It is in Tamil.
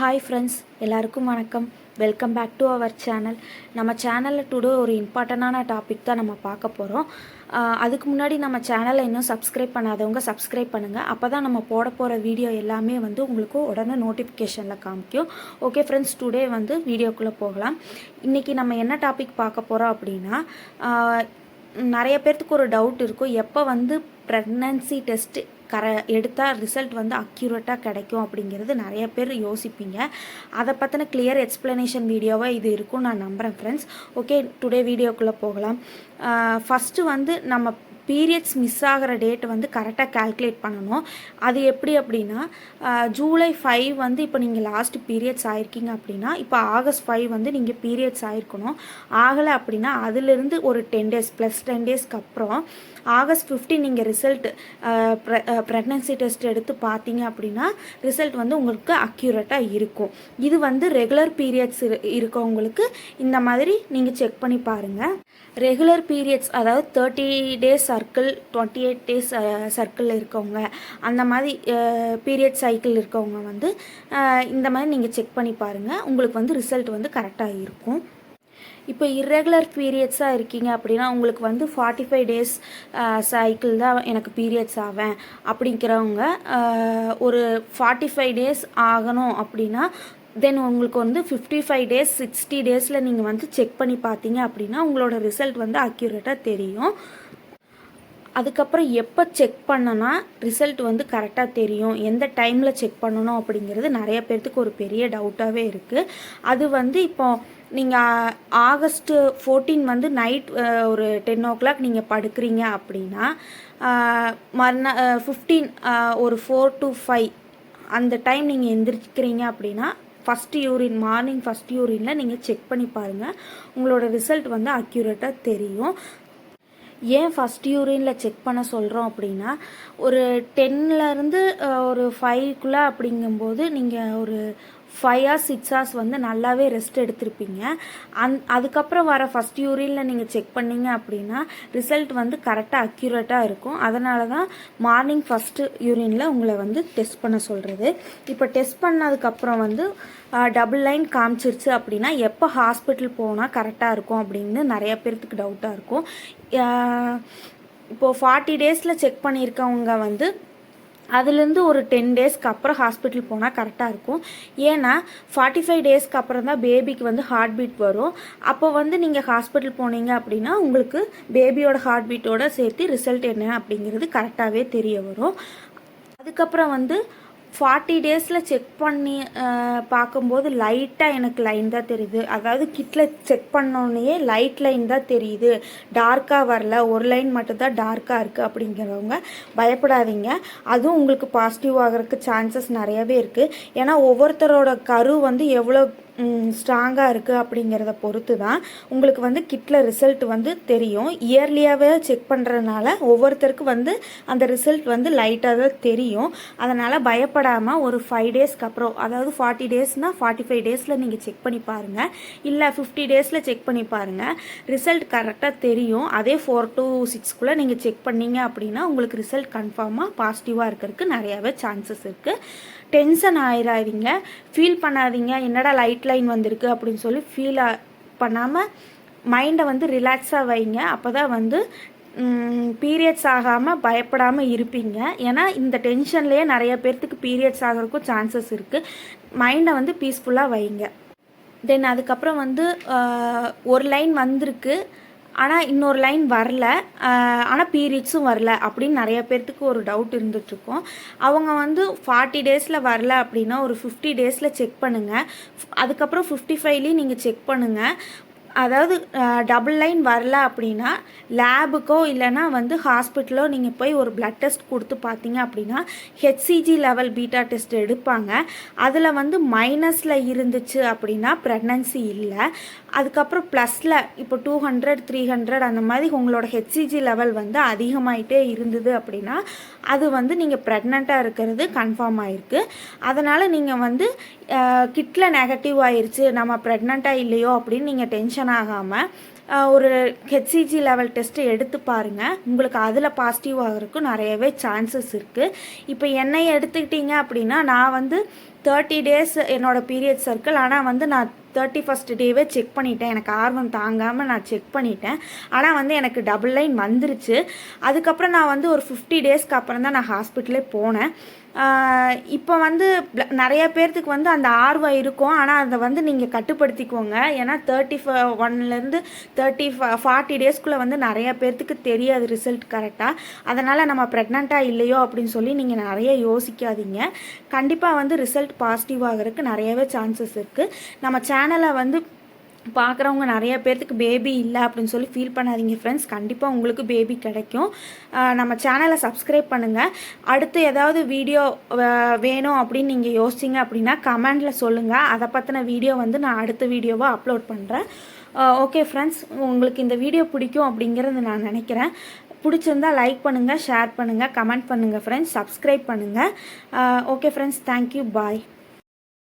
ஹாய் ஃப்ரெண்ட்ஸ் எல்லாருக்கும் வணக்கம். Welcome back to our channel நம்ம சேனலில் டுடே ஒரு இம்பார்ட்டண்டான டாபிக் தான் நம்ம பார்க்க போகிறோம் அதுக்கு முன்னாடி நம்ம சேனலை இன்னும் சப்ஸ்கிரைப் பண்ணாதவங்க சப்ஸ்கிரைப் பண்ணுங்கள் அப்போ தான் நம்ம போட போகிற வீடியோ எல்லாமே வந்து உங்களுக்கு உடனே நோட்டிஃபிகேஷனில் காமிக்கும். ஓகே ஃப்ரெண்ட்ஸ் டுடே வந்து வீடியோக்குள்ளே போகலாம். இன்றைக்கி நம்ம என்ன டாபிக் பார்க்க போகிறோம் அப்படின்னா நிறைய பேர்த்துக்கு ஒரு டவுட் இருக்கும். எப்போ வந்து ப்ரெக்னன்சி டெஸ்ட் கர எடுத்தால் ரிசல்ட் வந்து அக்யூரேட்டாக கிடைக்கும் அப்படிங்கிறது நிறைய பேர் யோசிப்பீங்க. அதை பற்றின கிளியர் எக்ஸ்ப்ளனேஷன் வீடியோவாக இது இருக்கும் நான் நம்புகிறேன் ஃப்ரெண்ட்ஸ் ஓகே டுடே வீடியோக்குள்ளே போகலாம். ஃபஸ்ட்டு வந்து நம்ம பீரியட்ஸ் மிஸ் ஆகிற டேட் வந்து கரெக்டாக கால்குலேட் பண்ணணும். அது எப்படி அப்படின்னா ஜூலை ஃபைவ் வந்து இப்போ நீங்கள் லாஸ்ட் பீரியட்ஸ் ஆயிருக்கீங்க அப்படின்னா இப்போ ஆகஸ்ட் ஃபைவ் வந்து நீங்கள் பீரியட்ஸ் ஆயிருக்கணும். ஆகலை அப்படின்னா அதுலேருந்து ஒரு டென் டேஸ் ப்ளஸ் டென் டேஸ்க்கு அப்புறம் ஆகஸ்ட் ஃபிஃப்டீன் நீங்கள் ரிசல்ட் ப்ரெக்னன்சி டெஸ்ட் எடுத்து பார்த்தீங்க அப்படின்னா ரிசல்ட் வந்து உங்களுக்கு அக்யூரேட்டாக இருக்கும். இது வந்து ரெகுலர் பீரியட்ஸ் இருக்கவங்களுக்கு இந்த மாதிரி நீங்கள் செக் பண்ணி பாருங்கள் ரெகுலர் பீரியட்ஸ் அதாவது thirty days circle twenty eight days circle இருக்கவங்க அந்த மாதிரி பீரியட் சைக்கிள் இருக்கவங்க வந்து இந்த மாதிரி நீங்கள் செக் பண்ணி பாருங்கள் உங்களுக்கு வந்து ரிசல்ட் வந்து கரெக்டாக இருக்கும். இப்போ இர்ரெகுலர் பீரியட்ஸாக இருக்கீங்க அப்படின்னா உங்களுக்கு வந்து ஃபார்ட்டி ஃபைவ் டேஸ் சைக்கிள் தான் எனக்கு பீரியட்ஸ் ஆவேன். அப்படிங்கிறவங்க ஒரு ஃபார்ட்டி ஃபைவ் டேஸ் ஆகணும் அப்படின்னா தென் உங்களுக்கு வந்து ஃபிஃப்டி ஃபைவ் டேஸ் சிக்ஸ்டி டேஸில் நீங்கள் வந்து செக் பண்ணி பார்த்தீங்க அப்படின்னா உங்களோட ரிசல்ட் வந்து அக்யூரேட்டாக தெரியும். அதுக்கப்புறம் எப்போ செக் பண்ணனா ரிசல்ட் வந்து கரெக்டாக தெரியும். எந்த டைமில் செக் பண்ணணும் அப்படிங்கிறது நிறைய பேர்த்துக்கு ஒரு பெரிய டவுட்டாகவே இருக்குது அது வந்து இப்போ நீங்கள் ஆகஸ்ட்டு ஃபோர்டீன் வந்து நைட் ஒரு டென் ஓ கிளாக் நீங்கள் படுக்கிறீங்க அப்படின்னா ஆஹ், மறுநா ஃபிஃப்டீன் ஒரு ஃபோர் டு ஃபைவ் அந்த டைம் நீங்கள் எந்திரிக்கிறீங்க அப்படின்னா ஃபஸ்ட் யூரின் மார்னிங் ஃபஸ்ட் யூரினில் நீங்கள் செக் பண்ணி பாருங்கள் உங்களோட ரிசல்ட் வந்து அக்யூரேட்டாக தெரியும். ஏன் ஃபஸ்ட் யூரினில் செக் பண்ண சொல்கிறோம் அப்படின்னா ஒரு டென்னில் இருந்து ஒரு ஃபைவ்க்குள்ளே அப்படிங்கும்போது நீங்கள் ஒரு ஃபைவ் ஹார்ஸ் சிக்ஸ் ஹார்ஸ் வந்து நல்லாவே ரெஸ்ட் எடுத்திருப்பீங்க. அந் அதுக்கப்புறம் வர ஃபஸ்ட் யூரினில் நீங்கள் செக் பண்ணீங்க அப்படின்னா ரிசல்ட் வந்து கரெக்டாக அக்யூரேட்டாக இருக்கும். அதனால தான் மார்னிங் ஃபஸ்ட்டு யூரினில் உங்களை வந்து டெஸ்ட் பண்ண சொல்கிறது இப்போ டெஸ்ட் பண்ணதுக்கப்புறம் வந்து டபுள் லைன் காமிச்சிருச்சு அப்படின்னா எப்போ ஹாஸ்பிட்டல் போனால் கரெக்டாக இருக்கும் அப்படின்னு நிறைய பேர்த்துக்கு டவுட்டாக இருக்கும். இப்போது ஃபார்ட்டி டேஸில் செக் பண்ணியிருக்கவங்க வந்து அதுலேருந்து ஒரு டென் டேஸ்க்கு அப்புறம் ஹாஸ்பிட்டல் போனால் கரெக்டாக இருக்கும். ஏன்னா ஃபார்ட்டி ஃபைவ் டேஸ்க்கு அப்புறம் தான் பேபிக்கு வந்து ஹார்ட் பீட் வரும். அப்போ வந்து நீங்கள் ஹாஸ்பிட்டல் போனீங்க அப்படின்னா உங்களுக்கு பேபியோட ஹார்ட் பீட்டோட சேர்த்து ரிசல்ட் என்ன அப்படிங்கிறது கரெக்டாகவே தெரிய வரும். அதுக்கப்புறம் வந்து ஃபார்ட்டி டேஸில் செக் பண்ணி பார்க்கும்போது லைட்டாக எனக்கு லைன் தான் தெரியுது. அதாவது கிட்டில் செக் பண்ணோன்னே லைட் லைன் தான் தெரியுது. டார்க்காக வரல. ஒரு லைன் மட்டும்தான் டார்க்காக இருக்குது அப்படிங்கிறவங்க பயப்படாதீங்க. அதுவும் உங்களுக்கு பாசிட்டிவ் ஆகிறதுக்கு சான்சஸ் நிறையவே இருக்குது ஏன்னா ஒவ்வொருத்தரோட கரு வந்து எவ்வளோ ஸ்ட்ராங்காக இருக்குது அப்படிங்கிறத பொறுத்து தான் உங்களுக்கு வந்து கிட்டில் ரிசல்ட் வந்து தெரியும். இயர்லியாகவே செக் பண்ணுறதுனால ஒவ்வொருத்தருக்கு வந்து அந்த ரிசல்ட் வந்து லைட்டாக தான் தெரியும். அதனால் பயப்படாமல் ஒரு ஃபைவ் டேஸ்க்கு அப்புறம் அதாவது ஃபார்ட்டி டேஸ்னால் ஃபார்ட்டி ஃபைவ் டேஸில் நீங்கள் செக் பண்ணி பாருங்கள் இல்லை ஃபிஃப்டி டேஸில் செக் பண்ணி பாருங்கள் ரிசல்ட் கரெக்டாக தெரியும். அதே ஃபோர் டு சிக்ஸ்க்குள்ளே நீங்கள் செக் பண்ணீங்க அப்படின்னா உங்களுக்கு ரிசல்ட் கன்ஃபார்மாக பாசிட்டிவாக இருக்கிறதுக்கு நிறையாவே சான்சஸ் இருக்குது டென்ஷன் ஆயிடாதீங்க ஃபீல் பண்ணாதீங்க. என்னடா லைட்டில் லைன் வந்திருக்கு அப்படின்னு சொல்லி ஃபீல் பண்ணாமல் மைண்டை வந்து ரிலாக்ஸாக வைங்க. அப்போ தான் வந்து பீரியட்ஸ் ஆகாமல் பயப்படாமல் இருப்பீங்க. ஏன்னா இந்த டென்ஷன்லேயே நிறைய பேர்த்துக்கு பீரியட்ஸ் ஆகிறதுக்கும் சான்சஸ் இருக்குது மைண்டை வந்து பீஸ்ஃபுல்லாக வைங்க. தென் அதுக்கப்புறம் வந்து ஒரு லைன் வந்திருக்கு. ஆனால் இன்னொரு லைன் வரல. ஆனால் பீரியட்ஸும் வரல அப்படின்னு நிறைய பேர்த்துக்கு ஒரு டவுட் இருந்துகிட்ருக்கோம் அவங்க வந்து ஃபார்ட்டி டேஸில் வரல அப்படின்னா ஒரு ஃபிஃப்டி டேஸில் செக் பண்ணுங்கள் அதுக்கப்புறம் ஃபிஃப்டி ஃபைவ்லேயும் நீங்கள் செக் பண்ணுங்கள் அதாவது டபுள் லைன் வரல அப்படின்னா லேபுக்கோ இல்லைன்னா வந்து ஹாஸ்பிட்டலோ நீங்கள் போய் ஒரு பிளட் டெஸ்ட் கொடுத்து பார்த்தீங்க அப்படின்னா ஹெச்சிஜி லெவல் பீட்டா டெஸ்ட் எடுப்பாங்க. அதில் வந்து மைனஸில் இருந்துச்சு அப்படின்னா ப்ரெக்னன்சி இல்லை. அதுக்கப்புறம் ப்ளஸில் இப்போ டூ ஹண்ட்ரட் த்ரீ ஹண்ட்ரட் அந்த மாதிரி உங்களோட ஹெச்சிஜி லெவல் வந்து அதிகமாயிட்டே இருந்தது அப்படின்னா அது வந்து நீங்கள் ப்ரெக்னெண்ட்டாக இருக்கிறது கன்ஃபார்ம் ஆயிருக்கு. அதனால் நீங்கள் வந்து கிட்டில் நெகட்டிவ் ஆயிடுச்சு நம்ம ப்ரெக்னெண்ட்டாக இல்லையோ அப்படின்னு நீங்கள் டென்ஷன் ஆகாமல் ஒரு ஹெச்சிஜி லெவல் டெஸ்ட்டு எடுத்து பாருங்கள் உங்களுக்கு அதில் பாசிட்டிவ் ஆகிறதுக்கும் நிறையவே சான்சஸ் இருக்குது இப்போ என்னை எடுத்துக்கிட்டீங்க அப்படின்னா நான் வந்து தேர்ட்டி டேஸ் என்னோடய பீரியட் சர்க்கிள் ஆனால் வந்து நான் தேர்ட்டி ஃபஸ்ட் டேவே செக் பண்ணிட்டேன். எனக்கு ஆர்வம் தாங்காமல் நான் செக் பண்ணிட்டேன். ஆனால் வந்து எனக்கு டபுள் லைன் வந்துருச்சு. அதுக்கப்புறம் நான் வந்து ஒரு ஃபிஃப்டி டேஸ்க்கு அப்புறம் தான் நான் ஹாஸ்பிட்டலே போனேன். இப்போ வந்து நிறைய பேர்த்துக்கு வந்து அந்த ஆர்வம் இருக்கும். ஆனால் அதை வந்து நீங்கள் கட்டுப்படுத்திக்கோங்க. ஏன்னா தேர்ட்டி ஃப ஒன்லேருந்து தேர்ட்டி ஃபார்ட்டி டேஸ்க்குள்ளே வந்து நிறைய பேர்த்துக்கு தெரியாது ரிசல்ட் கரெக்டாக அதனால் நம்ம ப்ரெக்னெண்ட்டாக இல்லையோ அப்படின்னு சொல்லி நீங்கள் நிறைய யோசிக்காதீங்க. கண்டிப்பாக வந்து ரிசல்ட் பாசிட்டிவ் ஆகிறதுக்கு நிறையவே சான்சஸ் இருக்குது நம்ம சேனலை வந்து பார்க்குறவங்க நிறைய பேர்த்துக்கு பேபி இல்லை அப்படின்னு சொல்லி ஃபீல் பண்ணாதீங்க ஃப்ரெண்ட்ஸ் கண்டிப்பாக உங்களுக்கு பேபி கிடைக்கும். நம்ம சேனலை சப்ஸ்கிரைப் பண்ணுங்கள் அடுத்து ஏதாவது வீடியோ வேணும் அப்படின்னு நீங்கள் யோசிச்சிங்க அப்படின்னா கமெண்டில் சொல்லுங்கள் அதை பற்றின வீடியோ வந்து நான் அடுத்த வீடியோவாக அப்லோட் பண்ணுறேன் ஓகே ஃப்ரெண்ட்ஸ் உங்களுக்கு இந்த வீடியோ பிடிக்கும் அப்படிங்கிறது நான் நினைக்கிறேன். பிடிச்சிருந்தா லைக் பண்ணுங்கள் ஷேர் பண்ணுங்கள் கமெண்ட் பண்ணுங்கள் ஃப்ரெண்ட்ஸ் சப்ஸ்கிரைப் பண்ணுங்கள் okay friends thank you bye